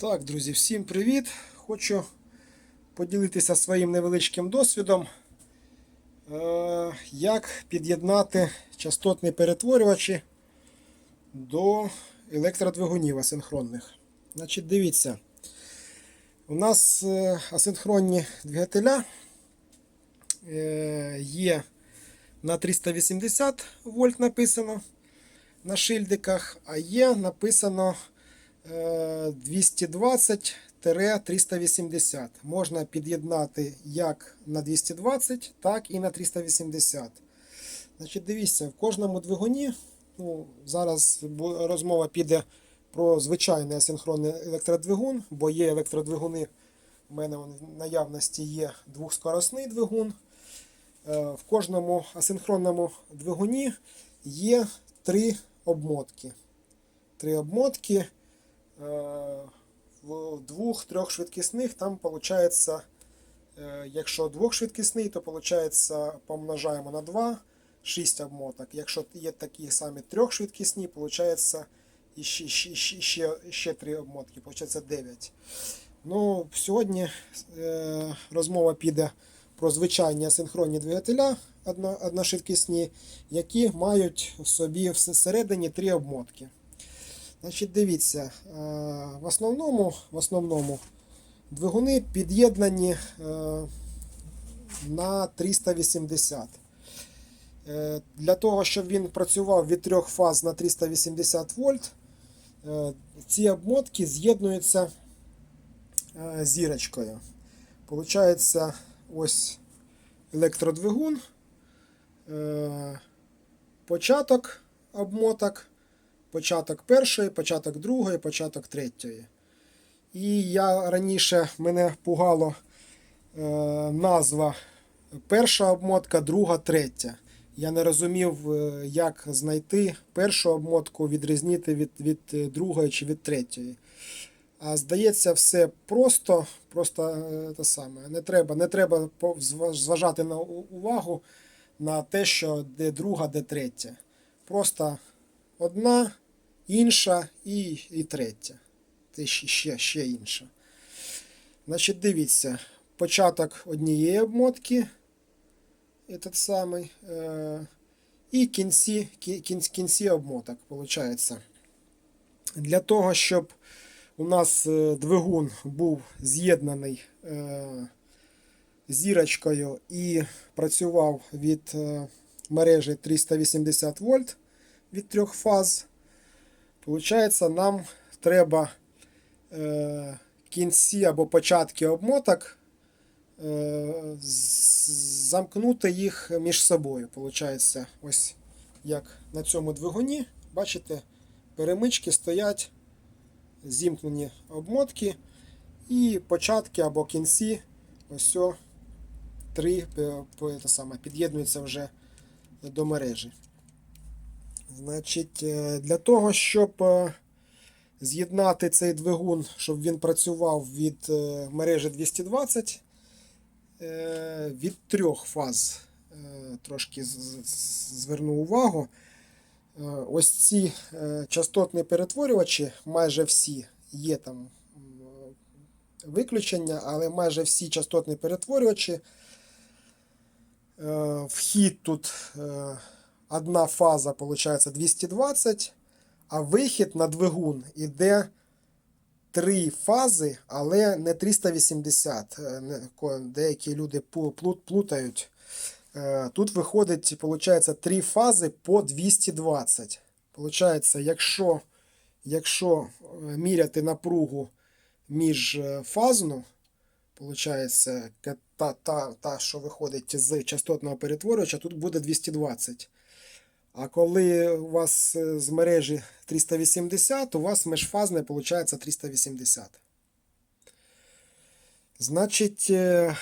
Так, друзі, всім привіт! Хочу поділитися своїм невеличким досвідом, е, як під'єднати частотні перетворювачі до електродвигунів асинхронних. Значить, дивіться, у нас е, асинхронні двигателя е, є на 380 вольт написано на шильдиках, а є написано 220-380. Можна під'єднати як на 220, так і на 380. Значить, дивіться, в кожному двигуні, ну, зараз розмова піде про звичайний асинхронний електродвигун, бо є електродвигуни. У мене в наявності є двохскоросний двигун. Е, В кожному асинхронному двигуні є три обмотки. Три обмотки. Е, В двох-трьох швидкісних там виходить, якщо двохшвидкісний, то виходить, помножаємо на 2, 6 обмоток. Якщо є такі самі трьохшвидкісні, виходить ще, ще, ще, ще, ще 3 обмотки, виходить 9. Ну, сьогодні е, розмова піде про звичайні асинхронні двигателя одно, одношвидкісні, які мають в собі всередині три обмотки. Значить, дивіться, е, в основному, в основному двигуни під'єднані е, на 380. Е, Для того, щоб він працював від трьох фаз на 380 вольт, ці обмотки з'єднуються зірочкою. Получається ось електродвигун, початок обмоток, початок першої, початок другої, початок третьої. І я раніше мене пугало е, назва перша обмотка, друга, третя. Я не розумів, е, як знайти першу обмотку, відрізнити від, від другої чи від третьої. А здається, все просто, просто е, те саме. Не треба, не треба зважати на увагу на те, що де друга, де третя. Просто одна, інша і, і третя. Це ще, ще, інша. Значить, дивіться, початок однієї обмотки, этот самий, е, і кінці, кінці, кінці обмоток, виходить. Для того, щоб у нас е, двигун був з'єднаний е, зірочкою і працював від е, мережі 380 вольт від трьох фаз. Получається, нам треба е, кінці або початки обмоток е, замкнути їх між собою. Получається, ось як на цьому двигуні, бачите, перемички стоять зімкнені обмотки і початки або кінці ось о, три під'єднуються вже до мережі. Значить, е, для того, щоб е, з'єднати цей двигун, щоб він працював від е, мережі 220, е, від трьох фаз, трошки зверну увагу. Ось ці частотні перетворювачі, майже всі, є там виключення, але майже всі частотні перетворювачі. Вхід тут одна фаза, виходить, 220, а вихід на двигун іде три фази, але не 380. Е, Деякі люди плутають. Е, Тут виходить, виходить, три фази по 220. Получається, якщо, якщо е, міряти напругу між фазну, получається, ка- та, та, та, що виходить з частотного перетворювача, тут буде 220. А коли у вас е, з мережі 380, у вас межфазне виходить 380. Значить, е,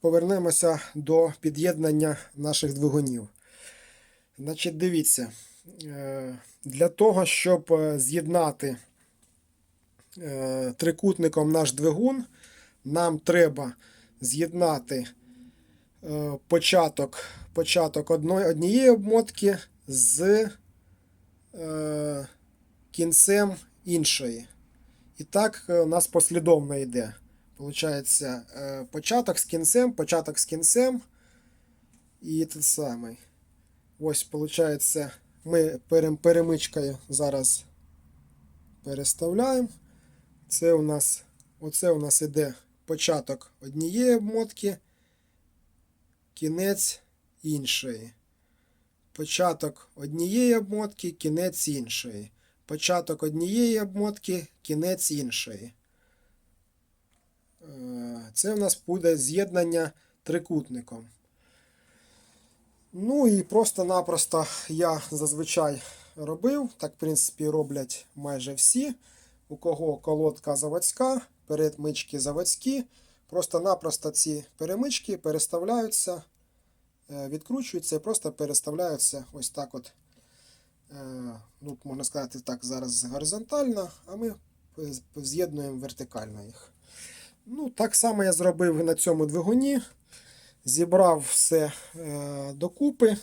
повернемося до під'єднання наших двигунів. Значить, дивіться, е, для того, щоб з'єднати трикутником наш двигун, нам треба з'єднати початок, початок однієї обмотки з е, кінцем іншої. І так е, у нас послідовно йде. Получається, е, початок з кінцем, початок з кінцем. І те саме. Ось, виходить, ми перем- перемичкою зараз переставляємо. Це у нас, оце у нас іде початок однієї обмотки, кінець іншої. Початок однієї обмотки, кінець іншої. Початок однієї обмотки, кінець іншої. Е, Це у нас буде з'єднання трикутником. Ну і просто-напросто я зазвичай робив, так, в принципі, роблять майже всі. У кого колодка заводська, перемички заводські. Просто-напросто ці перемички переставляються, відкручуються і просто переставляються ось так от. е, Ну, можна сказати так, зараз горизонтально, а ми з'єднуємо вертикально їх. Ну, так само я зробив на цьому двигуні. Зібрав все е, докупи,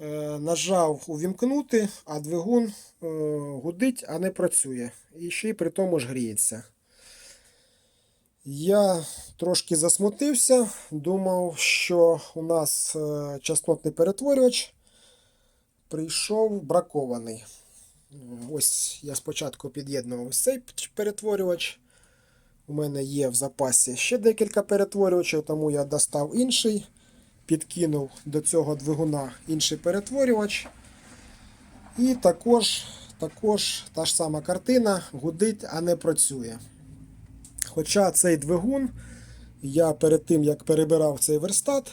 е, нажав увімкнути, а двигун е, гудить, а не працює. І ще й при тому ж гріється. Я трошки засмутився, думав, що у нас е, частотний перетворювач прийшов бракований. Ось я спочатку під'єднував цей перетворювач. У мене є в запасі ще декілька перетворювачів, тому я достав інший, підкинув до цього двигуна інший перетворювач. І також, також та ж сама картина гудить, а не працює. Хоча цей двигун, я перед тим як перебирав цей верстат,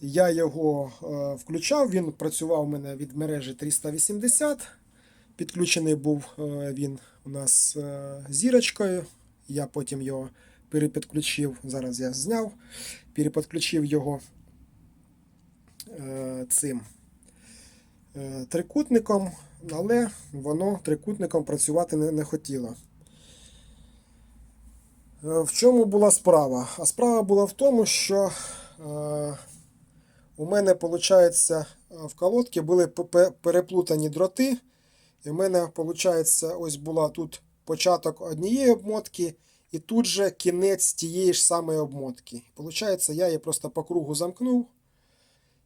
я його е, включав, він працював у мене від мережі 380. Підключений був е, він у нас е, зірочкою. Я потім його перепідключив. Зараз я зняв, перепідключив його цим трикутником, але воно трикутником працювати не хотіло. Е, В чому була справа? А справа була в тому, що е, у мене, виходить, в колодці були переплутані дроти. І в мене, виходить, ось була тут початок однієї обмотки, і тут же кінець тієї ж самої обмотки. Получається, я її просто по кругу замкнув,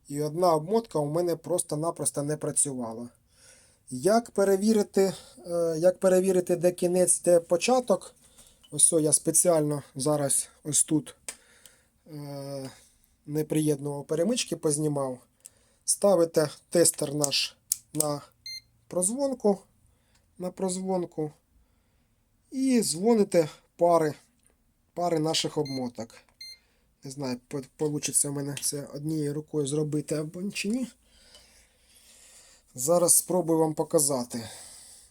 і одна обмотка у мене просто-напросто не працювала. Як перевірити, е, як перевірити, де кінець, де початок? Ось я спеціально зараз ось тут е, не приєднував перемички, познімав. Ставите тестер наш на прозвонку, на прозвонку і дзвоните пари, пари наших обмоток. Не знаю, вийде у мене це однією рукою зробити або чи ні. Зараз спробую вам показати.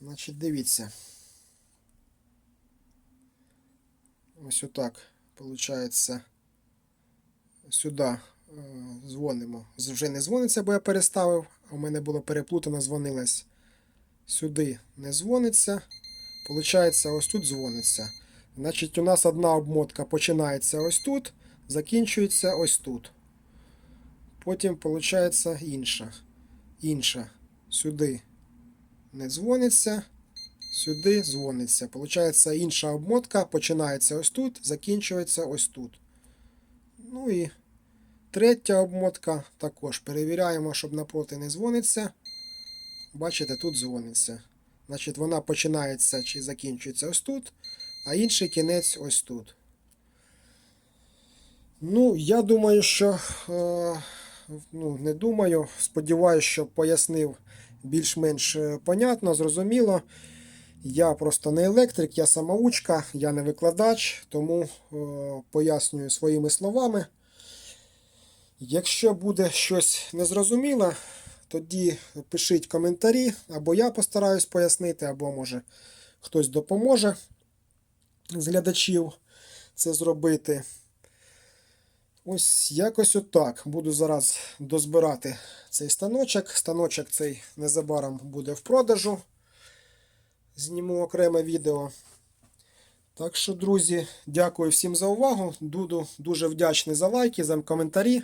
Значить, дивіться. Ось отак, виходить, сюди е, дзвонимо. Вже не дзвониться, бо я переставив, а в мене було переплутано, дзвонилось. Сюди не дзвониться. Получається, ось тут дзвониться. Значить, у нас одна обмотка починається ось тут, закінчується ось тут. Потім, виходить, інша. Інша. Сюди не дзвониться, сюди дзвониться. Получається, інша обмотка починається ось тут, закінчується ось тут. Ну і третя обмотка також перевіряємо, щоб напроти не дзвониться. Бачите, тут дзвониться. Значить, вона починається чи закінчується ось тут, а інший кінець ось тут. Ну, я думаю, що. Е, ну, не думаю. Сподіваюся, що пояснив більш-менш е, понятно, зрозуміло. Я просто не електрик, я самоучка, я не викладач, тому е, пояснюю своїми словами. Якщо буде щось незрозуміле, тоді пишіть коментарі, або я постараюсь пояснити, або може хтось допоможе з глядачів це зробити. Ось якось отак. Буду зараз дозбирати цей станочок. Станочок цей незабаром буде в продажу. Зніму окреме відео. Так що, друзі, дякую всім за увагу. Буду дуже вдячний за лайки, за коментарі.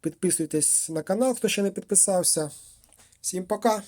Підписуйтесь на канал, хто ще не підписався. Всім пока!